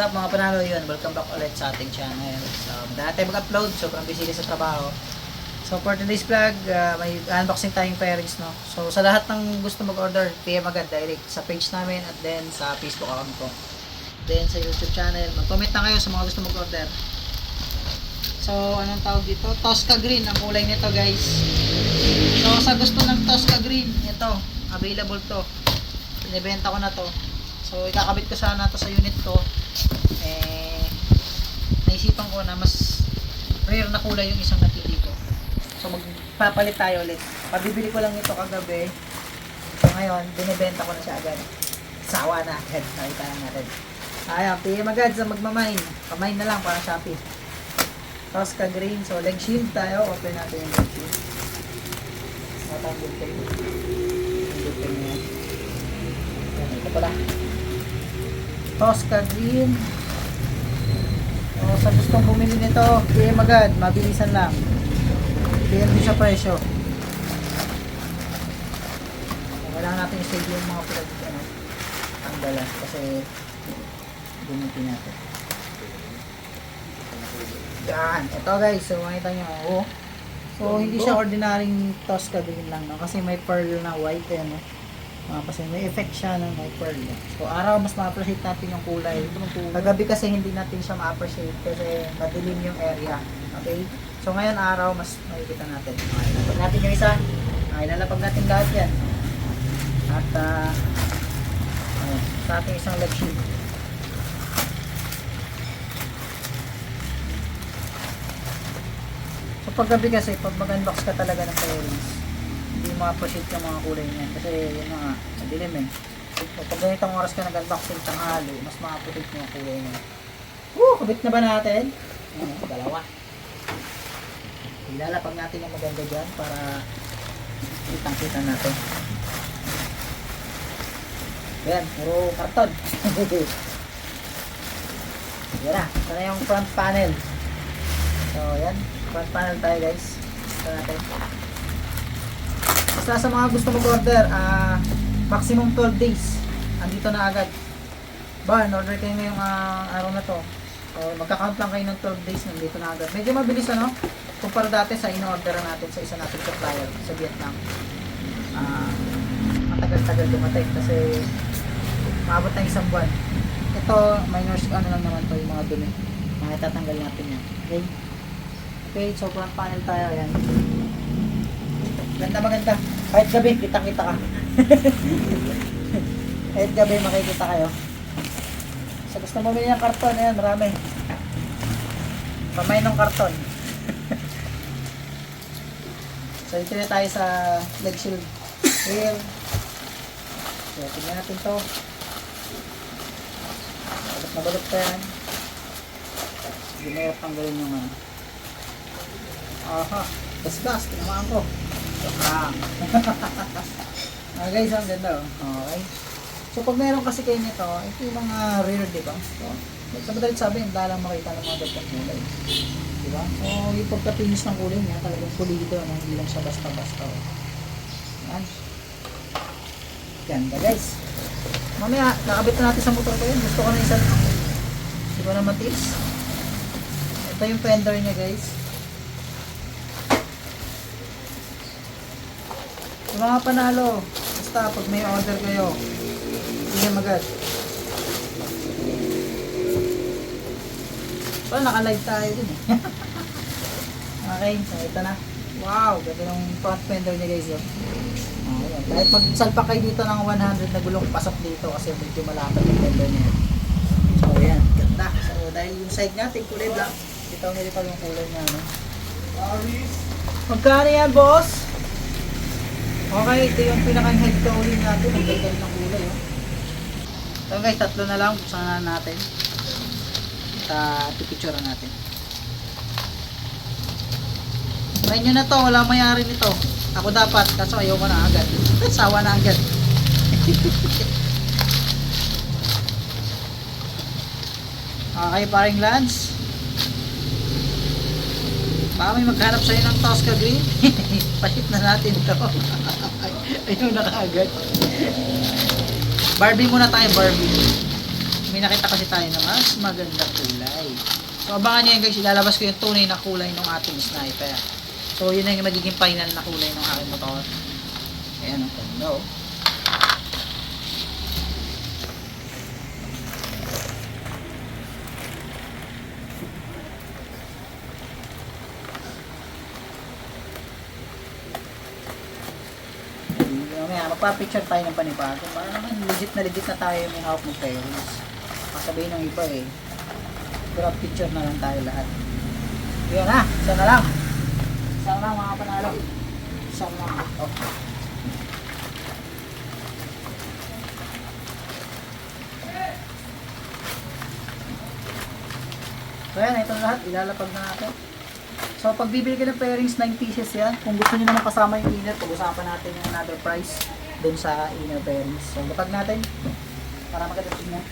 What's up mga panalo yun? Welcome back ulit sa ating channel. So, dati mag-upload, sobrang busy din sa trabaho. So, for today's vlog, uh, may unboxing tayong pairings, no? So, sa lahat ng gusto mag-order, PM agad direct sa page namin at then sa Facebook account ko. Then, sa YouTube channel, mag-comment na kayo sa mga gusto mag-order. So, anong tawag dito? Tosca Green ang kulay nito, guys. So, sa gusto ng Tosca Green, ito, available to. Binibenta ko na to. So, ikakabit ko sana to sa unit ko. Eh, naisipan ko na mas rare na kulay yung isang napili ko. So, magpapalit tayo ulit. Pabibili ko lang ito kagabi. So, ngayon, binibenta ko na siya agad. Sawa na agad. Nakita lang natin. Ayan, PM agad sa magmamain. Kamain na lang para Shopee. Tosca Green. So, leg shield tayo. Open natin yung leg shield. Matang good thing. Good thing na yan. Ayan, ito pala. Tosca Green. O, sa gustong bumili nito, PM agad. Mabilisan lang. PM din sa presyo. Kailangan natin i-save yung mga pinag ano, tanggalan kasi gamitin natin. Yan. Ito guys, so makita nyo. Oh. So, hindi siya ordinaryong Tosca green lang, no? Kasi may pearl na white, eh, no? Mga kasi may effect siya ng may pearl. So, araw mas ma-appreciate natin yung kulay. Kagabi kasi hindi natin siya ma-appreciate kasi madilim yung area. Okay? So, ngayon araw, mas makikita natin. Okay, lalapag natin yung isa. Okay, lalapag natin lahat yan. At, ah, ayun, sa ating isang leg sheet. So paggabi kasi, pag mag-unbox ka talaga ng pairings, appreciate yung mga kulay niyan. Kasi yun nga, madilim eh. So pag ganitong oras ka nag-unboxing tanghali, mas mo yung kulay niya. Woo! Kabit na ba natin? Ayan, dalawa. Ilalapag natin yung maganda dyan para kitang-kita natin. Ayan, puro karton. Yan na, ito na yung front panel. So, yan. Front panel tayo guys. Ito natin. Basta sa mga gusto mag-order, ah maximum 12 days. Andito na agad. Ba, order kayo ngayong ah, araw na to. So, magka-count lang kayo ng 12 days, nandito na agad. Medyo mabilis ano, kumpara dati sa in-order natin sa isa nating supplier sa Vietnam. Ah, matagal-tagal dumating kasi maabot ng isang buwan. Ito, minor ano lang naman to yung mga dumi. Mga tatanggal natin yan. Okay? Okay, so front panel tayo. Ayan. Ganda maganda. Kahit gabi, kitang-kita ka. Kahit gabi, makikita kayo. Sa gusto mo ng karton, ayan, marami. Pamay ng karton. so, ito na tayo sa leg shield. Here. So, tingnan natin to. Balot na balot pa yan. Hindi yung tanggalin yung ano. Aha. Gas-gas. Tinamaan ko. Joke lang. ah, guys, ang ganda oh. Okay. So, pag meron kasi kayo nito, ito yung mga rare, di ba? So, sa madalit sabi, hindi lang makita ng mga ganitong kulay. Di ba? So, yung pagka-finish ng kulay niya, talagang pulido, no? hindi lang siya basta-basta. Oh. Yan. Ganda, guys. Mamaya, nakabit na natin sa motor ko yun. Gusto ko na isa. Hindi ko na matiis. Ito yung fender niya, guys. Yung mga panalo, basta pag may order kayo, hindi magad. Well, naka-live tayo din eh. okay, so ito na. Wow, ganda yung front fender niya guys. Oh. Oh, yan. Kahit magsalpa kayo dito ng 100 na gulong pasok dito kasi medyo malapit yung fender niya. So yan, ganda. So dahil yung side natin kulay black, ito nilipag yung kulay niya. No? Magkano yan, boss? Okay, ito yung pinaka-head cowling natin. Ang ganda ng kulay. Oh. So guys, tatlo na lang. Buksan na natin. At pipicture natin. Try nyo na to. Wala mayari nito. Ako dapat. Kaso ayaw ko na agad. Sawa na agad. okay, paring Lance. Baka may maghanap sa'yo ng Tosca Green. Palit na natin ito. Ayun na kaagad. Barbie muna tayo, Barbie. may nakita kasi tayo na mas magandang kulay. So, abangan nyo yan guys, ilalabas ko yung tunay na kulay ng ating sniper. So, yun na yung magiging final na kulay ng aking motor. Ayan ang no. Mamaya, magpa-picture tayo ng panibago. Para naman legit na legit na tayo may hawak ng Paris. Kasabihin ng iba eh. Grab picture na lang tayo lahat. Yun na, isa na lang. Isa na lang mga panalo. Isa na lang. Oh. So yan, ito lahat. Ilalapag na natin. So, pag bibili ka ng pairings, 9 pieces yan. Kung gusto niyo naman kasama yung inner, pag-usapan natin yung another price dun sa inner pairings. So, lapag natin para maganda tingnan.